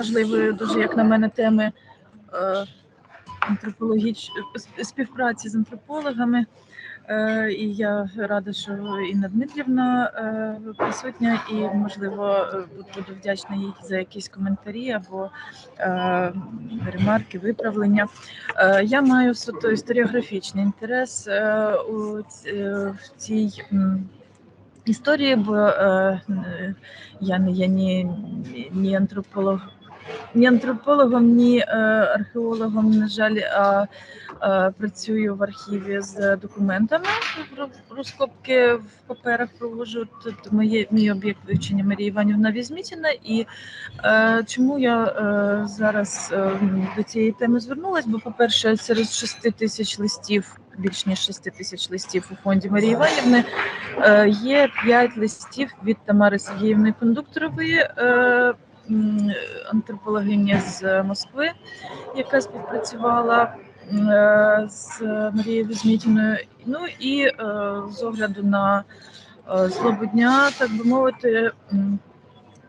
важливої, дуже як на мене, теми е, антропологіч... співпраці з антропологами. Е, І я рада, що Інна Дмитрівна е, присутня, і можливо е, буду вдячна їй за якісь коментарі або е, ремарки, виправлення. Е, Я маю суто історіографічний інтерес е, у е, цій історії, бо е, е, я не є ні, ні антрополог. Ні антропологом, ні е, археологом, на жаль, а працюю в архіві з документами. Ро- Розкопки в паперах проводжу. Тут моє мій об'єкт вивчення Марія Іванівна Візмітіна. І е, чому я е, зараз до цієї теми звернулась? Бо, по-перше, серед 6 тисяч листів, більш ніж 6 тисяч листів у фонді Марії Іванівни, є 5 листів від Тамари Сергіївни Кондукторової. Антропологиня з Москви, яка співпрацювала е, з Марією Візмітіною. Ну і е, з огляду на е, злобу дня, так би мовити,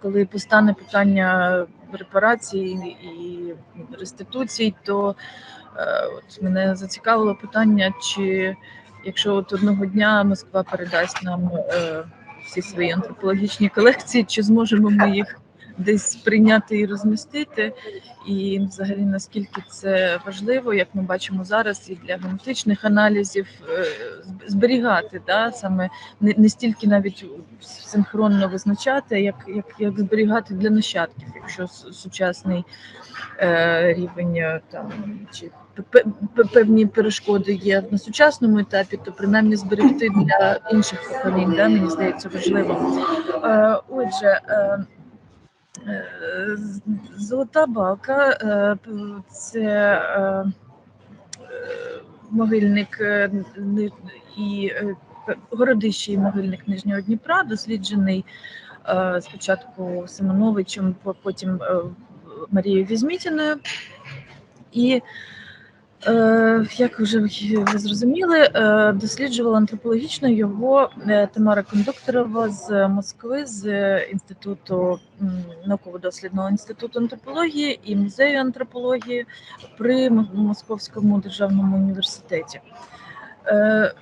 коли постане питання репарацій і реституцій, то от мене зацікавило питання, чи якщо от одного дня Москва передасть нам всі свої антропологічні колекції, чи зможемо ми їх десь прийняти і розмістити, і взагалі наскільки це важливо, як ми бачимо зараз, і для генетичних аналізів е, зберігати, да, саме не, не стільки навіть синхронно визначати, як, як, як зберігати для нащадків, якщо сучасний е, рівень е, там чи певні перешкоди є на сучасному етапі, то принаймні зберегти для інших поколінь, да, мені здається, важливо. Е, отже. Е, Золота балка е, це е, е, могильник і городище і могильник Нижнього Дніпра, досліджений спочатку Симоновичем, потім Марією Візмітіною. І як вже ви зрозуміли, е, досліджувала антропологічно його е, Тамара Кондукторова з Москви, з інституту науково-дослідного інституту антропології і музею антропології при Московському державному університеті. Е,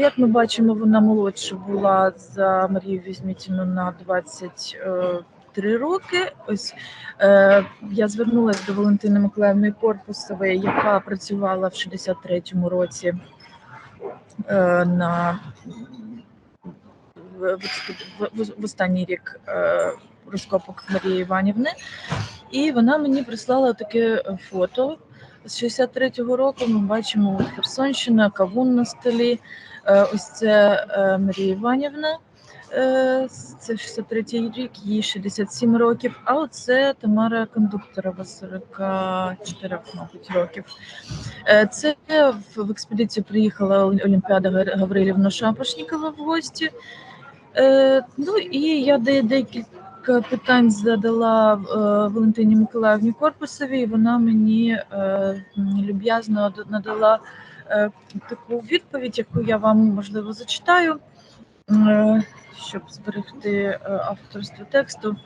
Як ми бачимо, вона молодша була за Марію Візмітіну на 23 роки. Ось е, я звернулася до Валентини Миколаївни Корпусової, яка працювала в 63-му році е, на в, в, в, останній рік е, розкопок Марії Іванівни, і вона мені прислала таке фото. З 63-го року ми бачимо Херсонщина, кавун на столі. Ось це Марія Іванівна. Е, Це 63-й рік, їй 67 років. А оце Тамара Кондукторова, 44, мабуть, років. Е, Це в, експедицію приїхала Олімпіада Гаврилівна Шапошнікова в гості. Е, Ну і я декілька питань задала Валентині Миколаївні Корпусовій. і Вона мені люб'язно надала таку відповідь, яку я вам можливо зачитаю, щоб зберегти е, авторство тексту.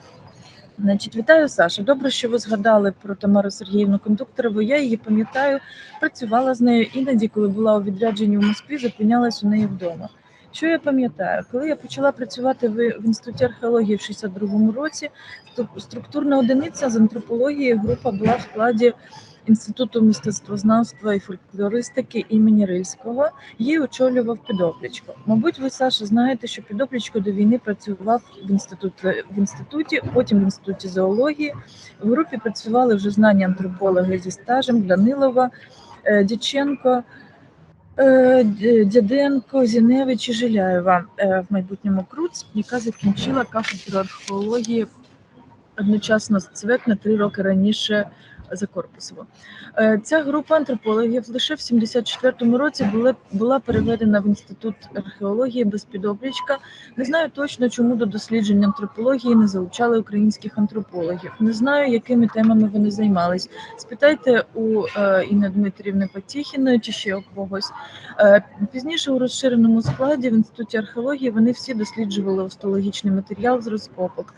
Значить, вітаю, Саша. Добре, що ви згадали про Тамару Сергіївну Кондукторову. Я її пам'ятаю, працювала з нею іноді, коли була у відрядженні в Москві, зупинялась у неї вдома. Що я пам'ятаю, коли я почала працювати в, інституті археології в 62-му році, структурна одиниця з антропології група була в складі інституту мистецтвознавства і фольклористики імені Рильського. Її очолював Підоплічко. Мабуть, ви Саша знаєте, що Підоплічко до війни працював в інституті в інституті, потім в інституті зоології. В групі працювали вже знані антропологи зі стажем Данилова, е, Дяченко. Е, Дяденко, Зіневич і Жиляєва е, в майбутньому Круц, яка закінчила кафедру археології одночасно з ЦВЕК на три роки раніше за Корпусово. Е, Ця група антропологів лише в 74-му році була, переведена в інститут археології без підоплічка. Не знаю точно, чому до досліджень антропології не залучали українських антропологів. Не знаю, якими темами вони займались. Спитайте у е, Інни Дмитрівни Потіхіної чи ще у когось. Е, Пізніше у розширеному складі в інституті археології вони всі досліджували остологічний матеріал з розкопок.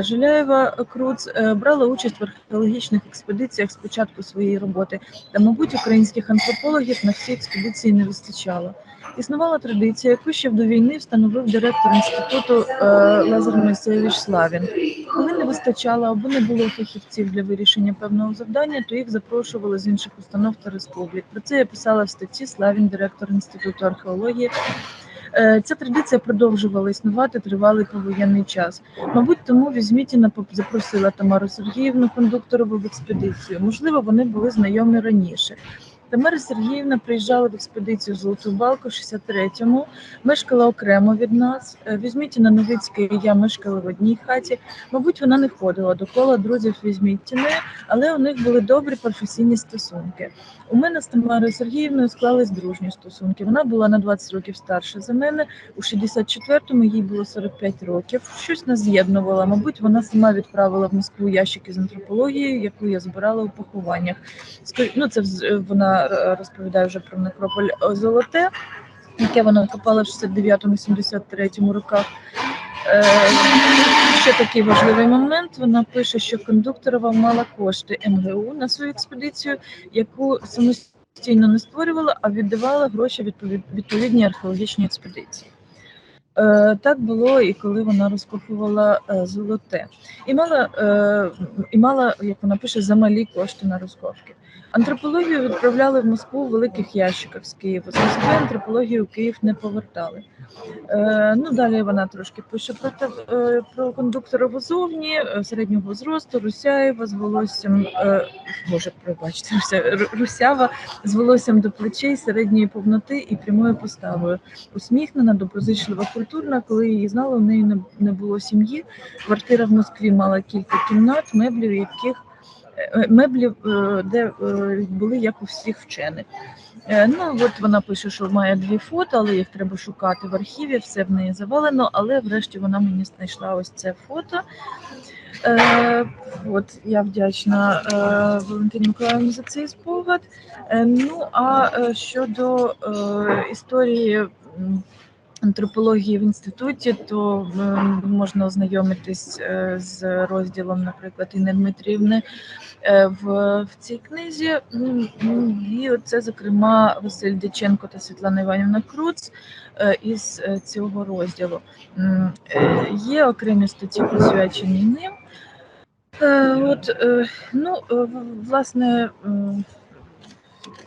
Жиляєва Круц брала участь в археологічних експедиціях з початку своєї роботи, та, мабуть, українських антропологів на всі експедиції не вистачало. Існувала традиція, яку ще до війни встановив директор інституту е, Лазар Моїсеєвич Славін. Коли не вистачало або не було фахівців для вирішення певного завдання, то їх запрошували з інших установ та республік. Про це я писала в статті Славін, директор інституту археології. Е, Ця традиція продовжувала існувати тривалий повоєнний час. Мабуть, тому Візьмітіна запросила Тамару Сергіївну Кондукторову в експедицію. Можливо, вони були знайомі раніше. Тамара Сергіївна приїжджала в експедицію Золоту Балку в 63-му, мешкала окремо від нас. Е, Візьмітіна Новицька і я мешкали в одній хаті. Мабуть, вона не ходила до кола друзів Візьмітіни, але у них були добрі професійні стосунки. У мене з Тамарою Сергіївною склались дружні стосунки. Вона була на 20 років старша за мене. У 64-му їй було 45 років. Щось нас з'єднувало. Мабуть, вона сама відправила в Москву ящики з антропологією, яку я збирала у похованнях. Ну, це вона е, розповідає вже про некрополь е, Золоте, яке вона копала в 69-73 роках. Е, Ще такий важливий момент. Вона пише, що кондукторова мала кошти МГУ на свою експедицію, яку самостійно не створювала, а віддавала гроші відповід- відповідній археологічній експедиції. Е, Так було і коли вона розкопувала е, золоте, і мала, е, і мала, як вона пише, замалі кошти на розкопки. Антропологію відправляли в Москву в великих ящиках з Києва. З Москви антропологію в Київ не повертали. Ну, далі вона трошки пише про, про кондуктора Возовні, е, середнього зросту, Русяєва з волоссям, е, боже, пробачте, Русява з волоссям до плечей, середньої повноти і прямою поставою. Усміхнена, доброзичлива, культурна. Коли її знала, у неї не, було сім'ї. Квартира в Москві мала кілька кімнат, меблів, яких е, меблів, е, де е, були як у всіх вчених. Ну, от вона пише, що має дві фото, але їх треба шукати в архіві, все в неї завалено, але врешті вона мені знайшла ось це фото. Е, от я вдячна е, Валентині Миколаївні за цей спогад. Е, ну а щодо е, історії антропології в інституті, то е, можна ознайомитись е, з розділом, наприклад, Інни Дмитрівни е, в, в цій книзі. І це, зокрема, Василь Дяченко та Світлана Іванівна Круц е, із цього розділу. Є окремі статті присвячені ним. От, ну, власне,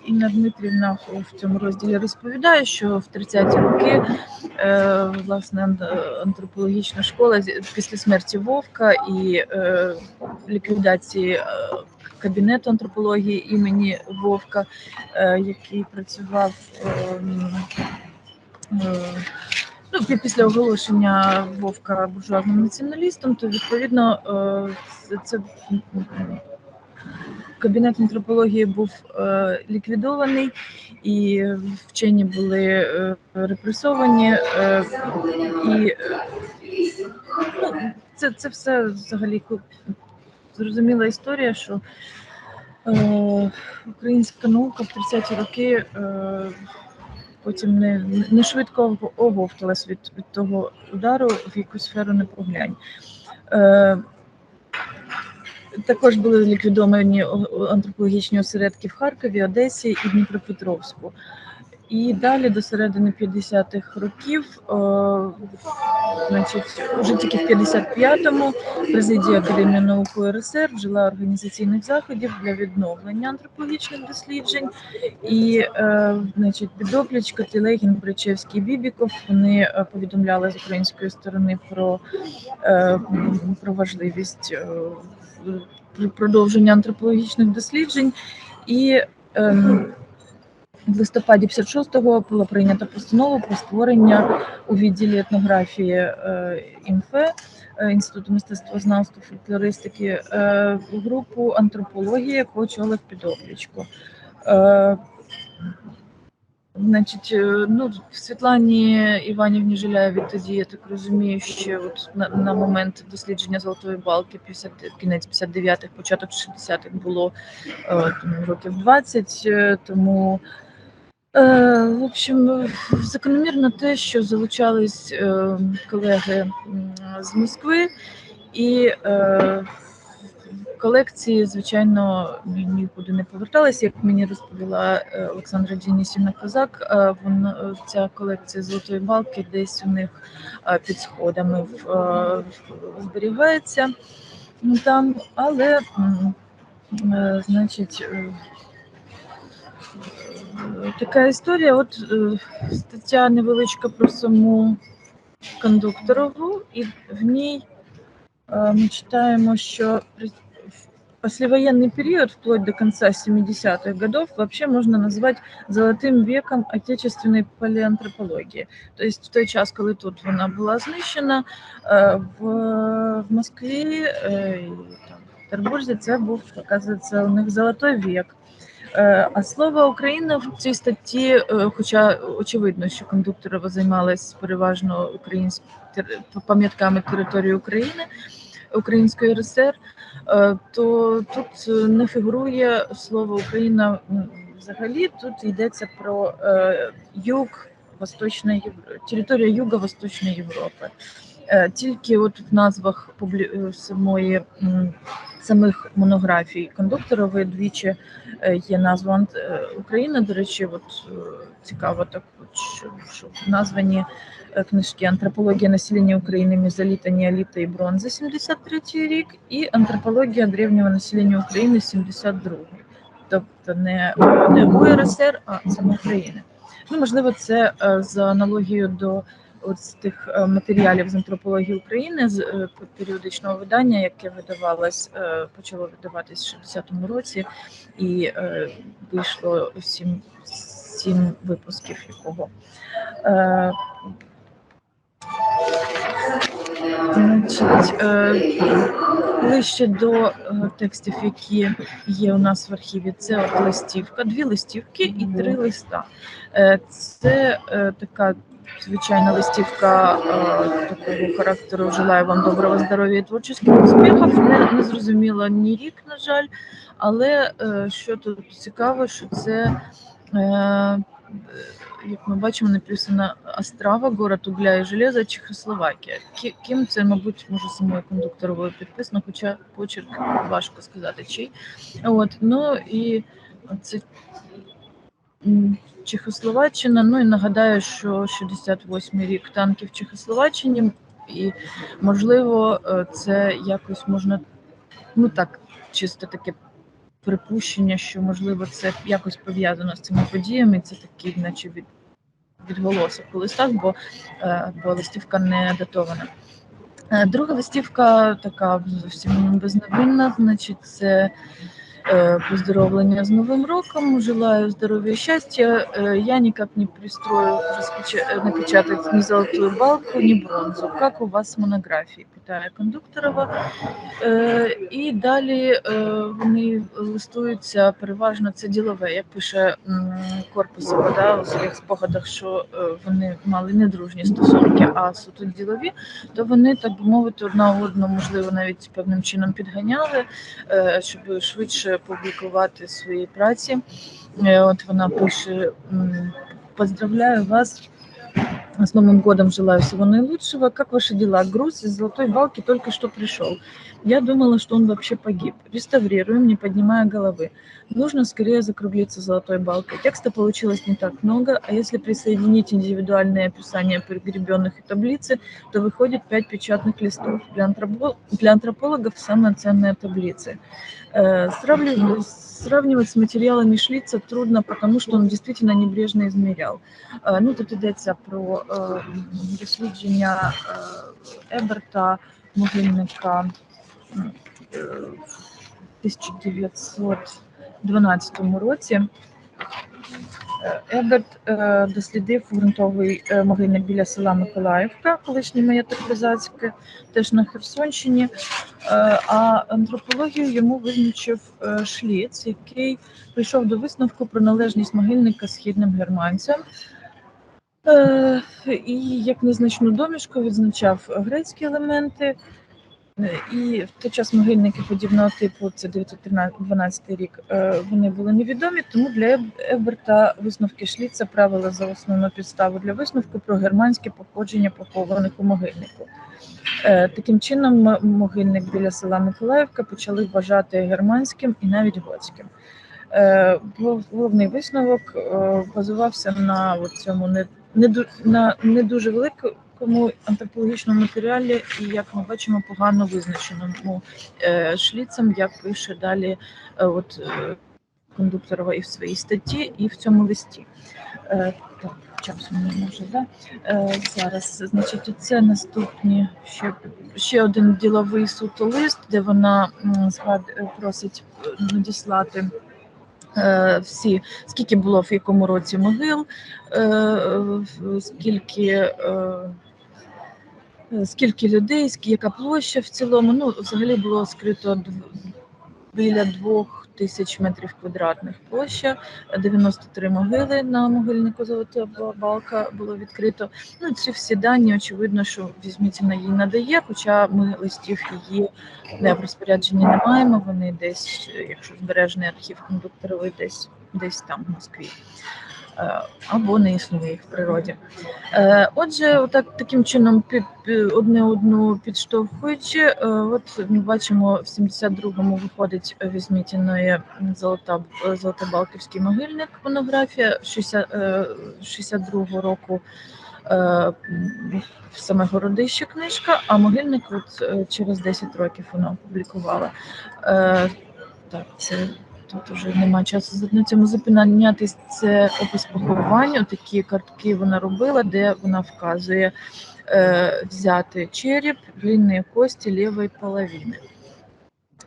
Інна Дмитрівна в цьому розділі розповідає, що в 30-ті роки е, власне антропологічна школа після смерті Вовка і е, ліквідації е, кабінету антропології імені Вовка, е, який працював. ем, е, Ну, після оголошення Вовка буржуазним націоналістом, то відповідно е, це, кабінет антропології був е, ліквідований, і вчені були е, репресовані. Е, і е, ну, це, це все взагалі зрозуміла історія, що е, українська наука в 30-ті роки. Е, Потім не, не швидко оговталась від, від того удару, в яку сферу не поглянь. Е, також були ліквідовані антропологічні осередки в Харкові, Одесі і Дніпропетровську. І далі до середини 50-х років, о, значить, уже тільки в 55-му президія Академії наук УРСР вжила організаційних заходів для відновлення антропологічних досліджень. І, е, значить, Підоплічка, Тілегін, Бричевський, Бібіков вони е, повідомляли з української сторони про, е, про важливість е, продовження антропологічних досліджень. І ем, в листопаді 56-го була прийнята постанова про створення у відділі етнографії е, ІМФЕ е, Інституту мистецтвознавства фольклористики е, групу антропології, яку очолив Підоплічко. Е, Значить, е, ну в Світлані Іванівні Жиляєві тоді, я так розумію, ще от на, на момент дослідження золотої балки, 50, кінець 59-х, початок 60-х було е, років 20, е, тому е, в общем, закономірно те, що залучались е, колеги з Москви, і е, колекції, звичайно, нікуди не поверталися. Як мені розповіла е, Олександра Дінісівна Козак, е, вона ця колекція золотої балки десь у них е, під сходами е, зберігається ну, там, але е, значить. е, е, Така історія. От е, стаття невеличка про саму кондукторову, і в ній что при- в послевоенный период, вплоть до конца 70-х годов, вообще можно назвать золотым веком отечественной палеантропологии. То есть в той час, коли тут вона була знищена, е, в, Москві і там, в Петербурзі це був, оказується, у них золотой вік. Е, А слово Україна в цій статті, хоча очевидно, що кондукторова займалась переважно українськими пам'ятками території України, Української РСР, то тут е, не фігурує слово Україна взагалі. Тут йдеться про е, юг Восточної Європи, територія Юго-Восточної Європи. Е, Тільки от в назвах е, самої самих монографій кондукторової двічі е, є назва Україна. До речі, от цікаво так, що, що названі книжки Антропологія населення України Мезоліта, Неоліта і бронзи 73 рік, і Антропологія древнього населення України 72 Тобто не, не УРСР, а саме України. Ну, можливо, це за аналогією до от з тих е, матеріалів з антропології України з е, періодичного видання, яке видавалось, е, почало видаватись в 60-му році, і вийшло сім, сім випусків якого. Значить, ближче до текстів, які є у нас в архіві, це от листівка, дві листівки і три листа. Це така звичайна листівка е, такого характеру. Желаю вам доброго здоров'я і творчих успіхів. Не, не зрозуміла ні рік, на жаль, але е, що тут цікаво, що це. е, як ми бачимо, написано Острава, город угля і железа, Чехословакія. Ким це, мабуть, може самою кондукторовою підписано, хоча почерк важко сказати чий. От, ну і це Чехословаччина. Ну і нагадаю, що 68-й рік танки в Чехословаччині, і можливо, е, це якось можна, ну так, чисто таке припущення, що можливо це якось пов'язано з цими подіями. Це такий, наче від відголосок у листах, бо, е, бо листівка не датована. Е, Друга листівка така зовсім безневинна, значить, це е, поздоровлення з Новим роком. Желаю здоров'я и счастья. Э, Я никак не пристрою э, напечатать ни золотую балку, ни бронзу. Как у вас с монографией? Питає кондукторова. Е, І далі е, вони листуються переважно це ділове. Як пише Корпусова да, у своїх спогадах, що е, вони мали не дружні стосунки, а суто ділові, то вони, так би мовити, одна одну, можливо, навіть певним чином підганяли, е, щоб швидше публікувати свої праці. Е, От вона пише: Поздравляю вас с Новым годом желаю всего наилучшего. Как ваши дела? Груз из золотой балки только что пришел. Я думала, что он вообще погиб. Реставрируем, не поднимая головы. Нужно скорее закруглиться золотой балкой. Текста получилось не так много, а если присоединить индивидуальные описания пригребенных и таблицы, то выходит пять печатных листов. Для, антропо- для антропологов самые ценные таблицы. Э, сравнивать, сравнивать с материалами Шлица трудно, потому что он действительно небрежно измерял. Е, Ну, тут йдеться про дослідження е, Еберта, могильника е, в 1912 році. Е, Еберт е, дослідив ґрунтовий е, могильник біля села Миколаївка, колишнє маєток Козацьке, теж на Херсонщині. Е, А антропологію йому визначив е, Шліц, який прийшов до висновку про належність могильника східним германцям. Е, І як незначну домішку відзначав грецькі елементи. І в той час могильники подібного типу, це 912 рік, е, вони були невідомі, тому для Еберта висновки Шліца правила за основну підставу для висновку про германське походження похованих у могильнику. Е, Таким чином, могильник біля села Миколаївка почали вважати германським і навіть готським. Головний висновок базувався на цьому не, на не дуже великому антропологічному матеріалі, і як ми бачимо, погано визначеному е, шліцем, як пише далі е, от, е, кондукторова і в своїй статті, і в цьому листі. Так, час у мене може, да? Зараз, значить, це наступні ще, ще один діловий суто лист, де вона просить надіслати всі, скільки було в якому році могил, е, скільки. е, е, Скільки людей, яка площа в цілому? Ну, взагалі було скрито біля двох тисяч метрів квадратних площа, 93 могили на могильнику Золота Балка було відкрито. Ну, ці всі дані, очевидно, що Візьмітіна їй надає, хоча ми листів її не в розпорядженні не маємо. Вони десь, якщо збережений архів кондукторовий, десь десь там в Москві. Е, Або не існує їх в природі. Е, Отже, отак таким чином одне одну підштовхуючи, е, от ми бачимо в 72-му виходить Візмітіної золота Золотобалківський могильник, монографія 60, е, 62-го року. Саме городище книжка, а могильник от через 10 років вона опублікувала. Так, це тут вже немає часу на цьому зупинятись. Це опис поховання. Такі картки вона робила, де вона вказує е, взяти череп, длинні кості лівої половини.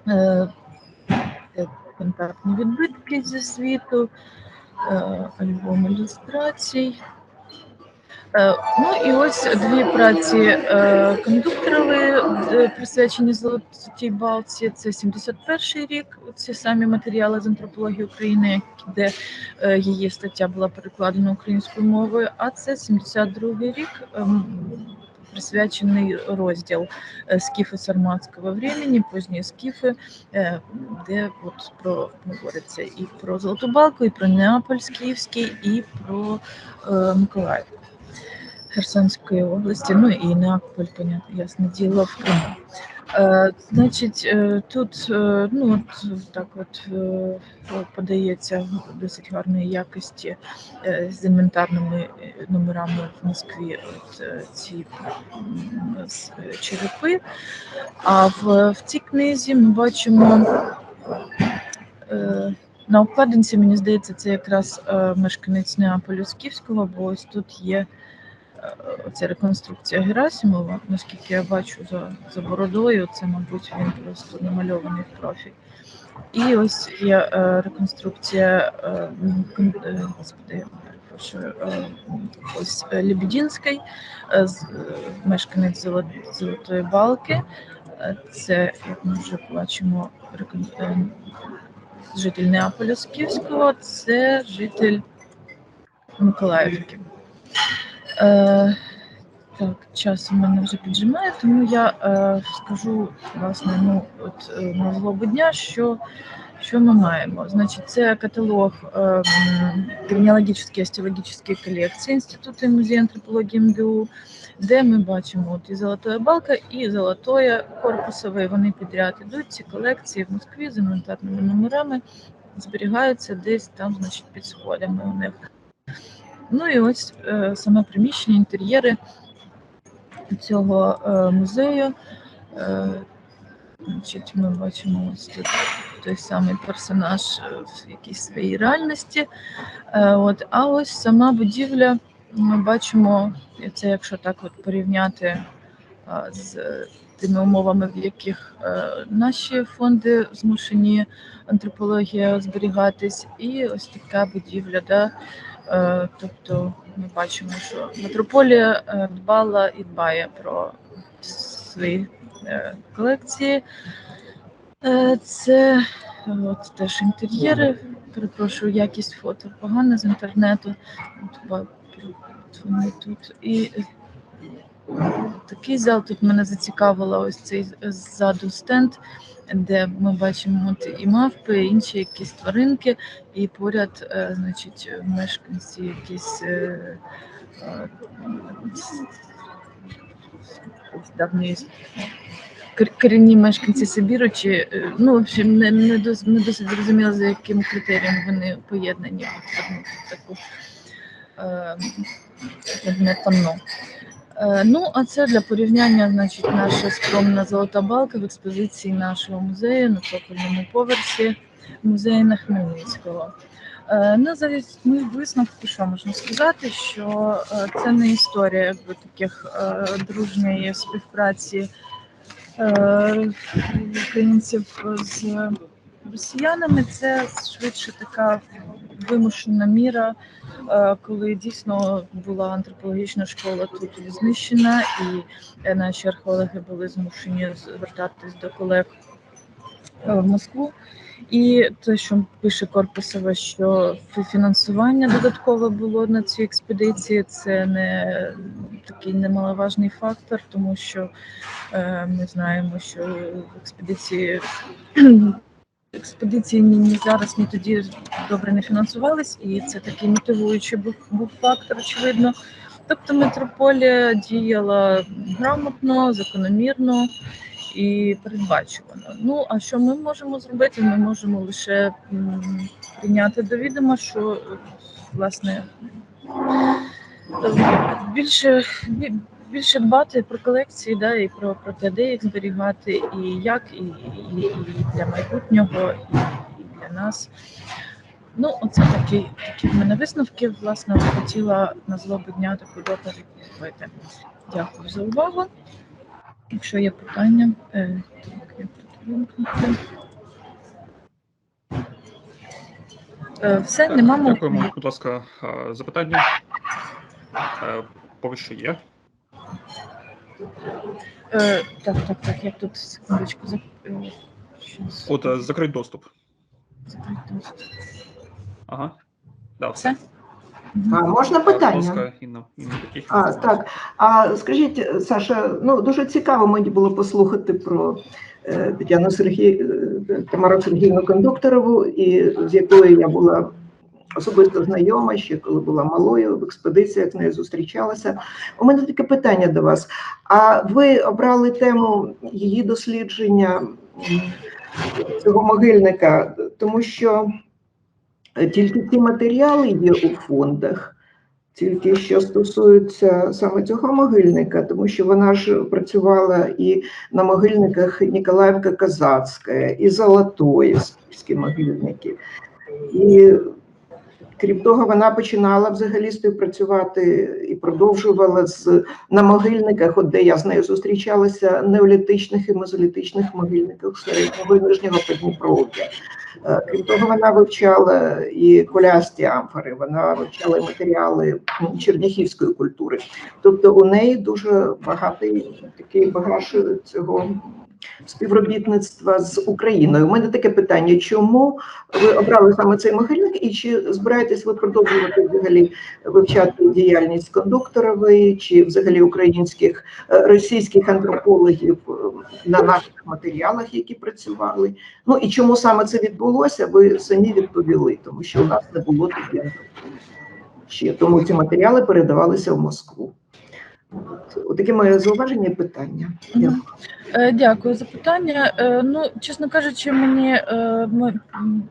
Е, контактні відбитки зі світу, е, альбом ілюстрацій. Е, Ну і ось дві праці е, кондукторові, е, присвячені Золотій Балці. Це 71 рік. Ці самі матеріали з антропології України, де її стаття була перекладена українською мовою. А це 72 рік. ем, Присвячений розділ скіфи сарматського времени, пізні скіфи, де от про говориться і про Золоту Балку, і про Неаполь Скіфський, і про Миколаїв. Херсонської області, ну і Неаполь, понятно, ясне діло в Криму. Е, значить, е, тут е, ну от так от е, подається досить гарної якості е, з інвентарними номерами в Москві от, е, ці е, черепи. А в, в цій книзі ми бачимо. Е, на обкладинці, мені здається, це якраз е, мешканець Неаполю Скіфського, бо ось тут є оця реконструкція Герасимова, наскільки я бачу за, за бородою, це, мабуть, він просто намальований в профіль. І ось є е, реконструкція е, е, господи, ось Лебедінський, мешканець Золо- Золотої Балки. Це, як ми вже бачимо, житель Неаполя Скіфського, це житель Миколаївки. Е, так, час у мене вже піджимає, тому я е, скажу власне ну, от, е, на злобу дня, що, що ми маємо. Значить, це каталог е, м, генеалогічної остеологічної колекції Інституту музею антропології МГУ, де ми бачимо от, і Золотая Балка, і Золотое Корпусове. Вони підряд ідуть. Ці колекції в Москві з інвентарними номерами зберігаються десь там, значить, під сходами у них. Ну і ось е, саме приміщення, інтер'єри цього е, музею. Е, значить, ми бачимо ось тут той самий персонаж в якійсь своїй реальності. От, а ось сама будівля, ми бачимо, це якщо так от порівняти з тими умовами, в яких наші фонди змушені антропологія зберігатись, і ось така будівля, да, Тобто ми бачимо, що метрополія е, дбала і дбає про свої е, колекції. Е, Це е, от теж інтер'єри. Перепрошую, якість фото погана з інтернету. Тут. І е, такий зал тут мене зацікавило ось цей ззаду стенд, де ми бачимо от і мавпи, і інші якісь тваринки, і поряд, е, значить, мешканці якісь е, е, кор- корінні мешканці Сибіру, чи ну, в общем, не, не, дос, не досить зрозуміло, за яким критерієм вони поєднані в таку е, предметно. Е, Ну, а це для порівняння, значить, наша скромна золота балка в експозиції нашого музею на цокольному поверсі музею на Хмельницького. Е, Ну, за ми висновку, що можна сказати, що е, це не історія якби, таких дружньої співпраці українців з росіянами. Це швидше така вимушена міра, е, коли дійсно була антропологічна школа тут знищена, і е, наші археологи були змушені звертатись до колег е, в Москву. І те, що пише Корпусова, що фінансування додаткове було на цій експедиції, це не такий немаловажний фактор, тому що е, ми знаємо, що в експедиції експедиції ні, зараз, ні тоді добре не фінансувались, і це такий мотивуючий був, був фактор, очевидно. Тобто метрополія діяла грамотно, закономірно і передбачувано. Ну а що ми можемо зробити? Ми можемо лише м, прийняти до відома, що е, власне е, більше бі- більше дбати про колекції, да, і про, про те, де їх зберігати, і як, і, і, і для майбутнього, і, і для нас. Ну, оце такі, такі в мене висновки. Власне, хотіла на злобу дня таку доповідь робити. Дякую за увагу. Якщо є питання, е, так, як тут вимкнути. Е, Все, Так, нема Дякуємо. Будь ласка, запитання. Е, Поки що є. Е, Так, так, так, я тут секундочку за е, щас. От е, закрить доступ. Закрити доступ. Ага. Да, все. Все? А можна Е, Будь питання? ласка, Інна, Інна Петрівна. А, так. А скажіть, Саша, ну дуже цікаво мені було послухати про е, Тетяну Сергій, е, Тамару Сергійну Кондукторову, і з якою я була особисто знайома ще коли була малою в експедиціях нею зустрічалася. У мене таке питання до вас. А ви обрали тему її дослідження цього могильника, тому що е, тільки ці матеріали є у фондах. Тільки що стосується саме цього могильника, тому що вона ж працювала і на могильниках Ніколаївка Казацька, і Золотої, скіфські могильники. І крім того, вона починала взагалі співпрацювати і продовжувала з на могильниках, от де я з нею зустрічалася, неолітичних і мезолітичних могильниках середнього і нижнього Подніпров'я. Е, Крім того, вона вивчала і колясті амфори, вона вивчала і матеріали черняхівської культури. Тобто у неї дуже багатий такий багаж цього співробітництва з Україною. У мене таке питання: чому ви обрали саме цей могильник, і чи збираєтесь ви продовжувати взагалі вивчати діяльність кондукторової, чи взагалі українських е, російських антропологів е, на наших матеріалах, які працювали? Ну і чому саме це відбулося? Ви самі відповіли, тому що у нас не було тоді ще, тому ці матеріали передавалися в Москву. От, от таке моє зауваження і питання. Дякую. Е, Дякую за питання. Е, Ну, чесно кажучи, мені е,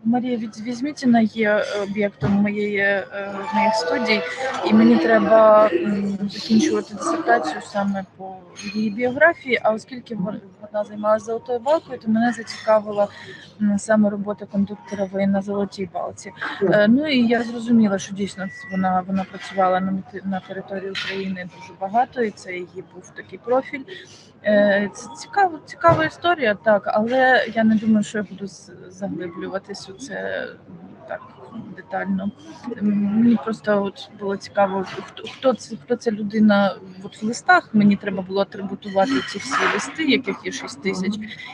Марія Візьмітіна є об'єктом моєї моїх студій, і мені треба закінчувати дисертацію саме по її біографії. А оскільки вон- вона займалася золотою балкою, то мене зацікавила саме робота кондукторової на золотій балці. Ну і я зрозуміла, що дійсно вона вона працювала на на території України дуже багато, і це її був такий профіль. Е, Це цікава, цікава історія, так, але я не думаю, що я буду заглиблюватись у це так детально. Мені просто от було цікаво, хто хто це хто ця людина от в листах. Мені треба було атрибутувати ці всі листи, яких є 6 тисяч.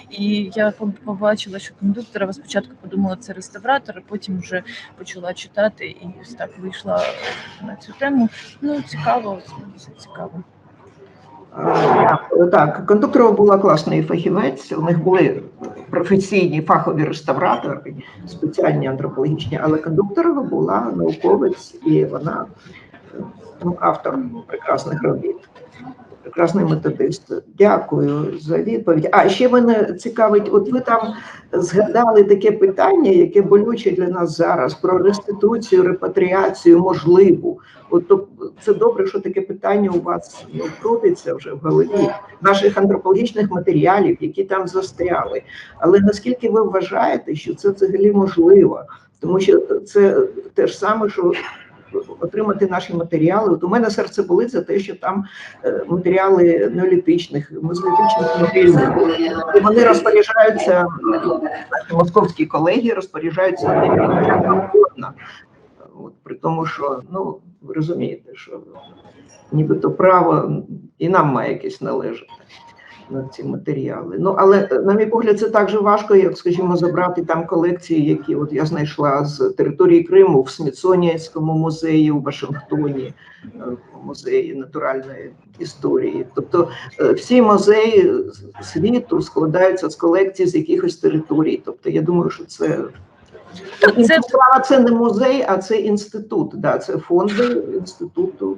І я побачила, що кондуктора спочатку подумала, це реставратор, а потім вже почала читати і ось так вийшла на цю тему. Ну, цікаво, це цікаво. Так, кондукторова була класний фахівець. У них були професійні фахові реставратори, спеціальні антропологічні, але кондукторова була науковець і вона ну, автор прекрасних робіт. Прекрасний методист. Дякую за відповідь. А ще мене цікавить, от ви там згадали таке питання, яке болюче для нас зараз про реституцію, репатріацію можливу. От то це добре, що таке питання у вас ну, крутиться вже в голові наших антропологічних матеріалів, які там застряли. Але наскільки ви вважаєте, що це взагалі можливо? Тому що це те ж саме, що отримати наші матеріали. От у мене серце болить за те, що там е, матеріали неолітичних, мезолітичних могильників. І вони розпоряджаються, московські колеги розпоряджаються ними. От, при тому, що ну ви розумієте, що нібито право і нам має якесь належати на ці матеріали. Ну але е, на мій погляд, це так же важко, як скажімо, забрати там колекції, які от я знайшла з території Криму в Смітсонівському музеї у Вашингтоні, е, в музеї натуральної історії. Тобто е, всі музеї світу складаються з колекцій з якихось територій. Тобто, я думаю, що це Так, це Справа це не музей, а це інститут. Да, це фонди інституту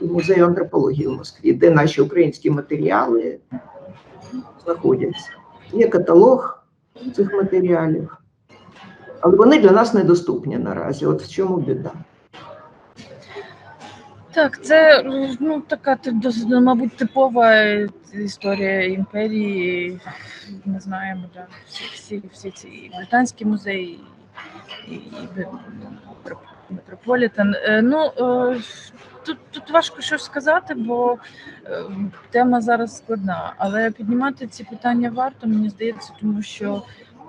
музею антропології в Москві, де наші українські матеріали знаходяться. Є каталог цих матеріалів, але вони для нас недоступні наразі. От в чому біда. Так, це ну така ну, мабуть, типова історія імперії. Ми знаємо, да, всі, всі, всі ці і британські музеї, і, і Метро- Метрополітен. Е, Ну е, тут, тут важко щось сказати, бо е, тема зараз складна. Але піднімати ці питання варто, мені здається, тому що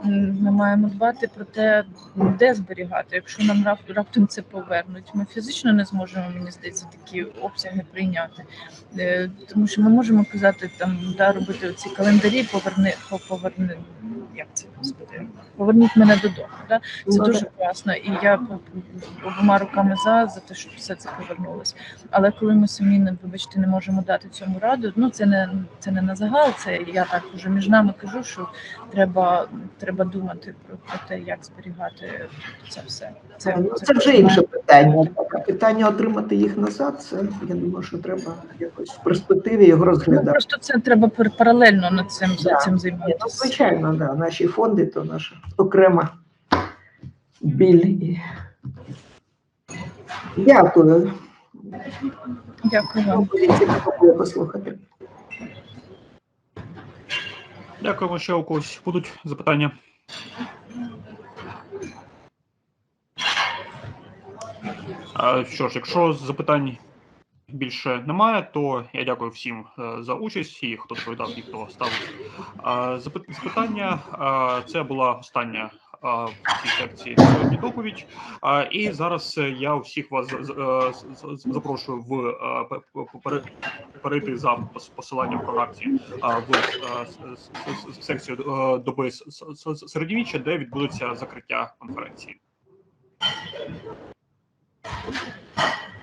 ми маємо дбати про те, де зберігати. Якщо нам раптом це повернуть, ми фізично не зможемо, мені здається, такі обсяги прийняти. Е, Тому що ми можемо казати там, да, робити ці календарі, поверни, по- поверни, як це господи, поверніть мене додому. Да? Це Ну, дуже класно, і я обома руками за, за те, щоб все це повернулося. Але коли ми самі не вибачте, не можемо дати цьому раду, ну це не це не на загал. Це я так уже між нами кажу, що треба, треба думати про, про те, як зберігати це все. Це, ну, це вже інше питання. Питання отримати їх назад. Це я думаю, що треба якось в перспективі його Ну, розглядати. просто це треба паралельно над цим, Да. цим займатися. Ну, звичайно, да. Наші фонди то наша окрема біль. Дякую. Дякую вам. Було послухати. Дякуємо, ще у когось будуть запитання. А, Що ж, якщо запитань більше немає, то я дякую всім е, за участь і хто відповідав, і хто став запитання. Це була остання секції сьогодні доповідь. І зараз е, я всіх вас запрошую в е, перейти за посиланням програмці а, в е, секцію доби середньовіччя, де відбудеться закриття конференції.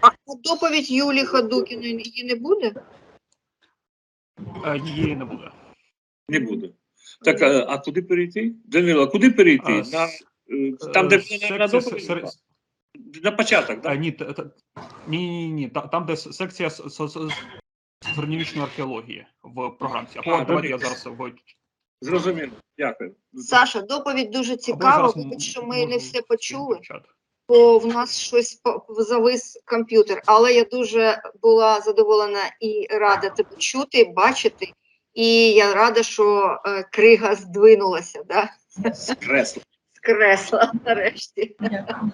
А доповідь Юлії Ходукіної її не буде? Її не буде. Не буду. Так, а, а куди перейти? Данило, а куди перейти? А, на, е, там, де Е, пленарна секція доповідь? сер- була? На початок, Е, так? Ні, ні, ні, ні, та- там, де секція середньовічної археології в програмці. Або А, давайте я зараз в Зрозуміло. Дякую. Саша, доповідь дуже цікава, зараз тому що ми не все почули, бо в нас щось завис комп'ютер. Але я дуже була задоволена і рада тебе чути, бачити. І я рада, що е, крига здвинулася да? З кресла. з кресла нарешті. Дякую.